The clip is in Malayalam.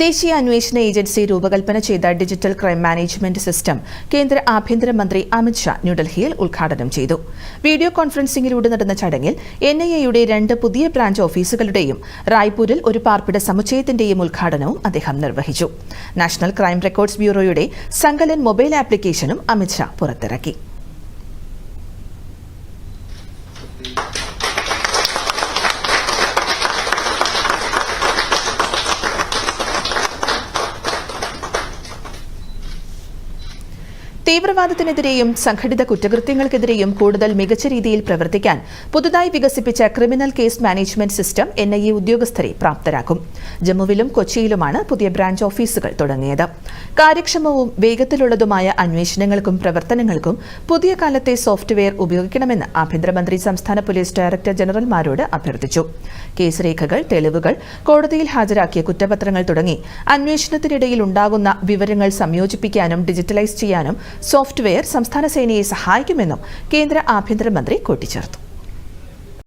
ദേശീയ അന്വേഷണ ഏജൻസി രൂപകൽപ്പന ചെയ്ത ഡിജിറ്റൽ ക്രൈം മാനേജ്മെന്റ് സിസ്റ്റം കേന്ദ്ര ആഭ്യന്തരമന്ത്രി അമിത്ഷാ ന്യൂഡൽഹിയിൽ ഉദ്ഘാടനം ചെയ്തു. വീഡിയോ കോൺഫറൻസിംഗിലൂടെ നടന്ന ചടങ്ങിൽ എൻ ഐ എയുടെ രണ്ട് പുതിയ ബ്രാഞ്ച് ഓഫീസുകളുടെയും റായ്പൂരിൽ ഒരു പാർപ്പിട സമുച്ചയത്തിന്റെയും ഉദ്ഘാടനവും അദ്ദേഹം നിർവഹിച്ചു. നാഷണൽ ക്രൈം റെക്കോർഡ്സ് ബ്യൂറോയുടെ സങ്കലൻ മൊബൈൽ ആപ്ലിക്കേഷനും അമിത്ഷാ പുറത്തിറക്കി. തീവ്രവാദത്തിനെതിരെയും സംഘടിത കുറ്റകൃത്യങ്ങൾക്കെതിരെയും കൂടുതൽ മികച്ച രീതിയിൽ പ്രവർത്തിക്കാൻ പുതുതായി വികസിപ്പിച്ച criminal case management system N I A ഉദ്യോഗസ്ഥരെ പ്രാപ്തരാക്കും. ജമ്മുവിലും കൊച്ചിയിലുമാണ് പുതിയ ബ്രാഞ്ച് ഓഫീസുകൾ തുടങ്ങിയത്. കാര്യക്ഷമവും വേഗത്തിലുള്ളതുമായ അന്വേഷണങ്ങൾക്കും പ്രവർത്തനങ്ങൾക്കും പുതിയ കാലത്തെ സോഫ്റ്റ്വെയർ ഉപയോഗിക്കണമെന്ന് ആഭ്യന്തരമന്ത്രി സംസ്ഥാന പോലീസ് ഡയറക്ടർ ജനറൽമാരോട് അഭ്യർത്ഥിച്ചു. കേസ് രേഖകൾ തെളിവുകൾ കോടതിയിൽ ഹാജരാക്കിയ കുറ്റപത്രങ്ങൾ തുടങ്ങി അന്വേഷണത്തിനിടയിൽ ഉണ്ടാകുന്ന വിവരങ്ങൾ സംയോജിപ്പിക്കാനും ഡിജിറ്റലൈസ് ചെയ്യാനും സോഫ്റ്റ്വെയർ സംസ്ഥാന സേനയെ സഹായിക്കുമെന്നും കേന്ദ്ര ആഭ്യന്തരമന്ത്രി കൂട്ടിച്ചേർത്തു.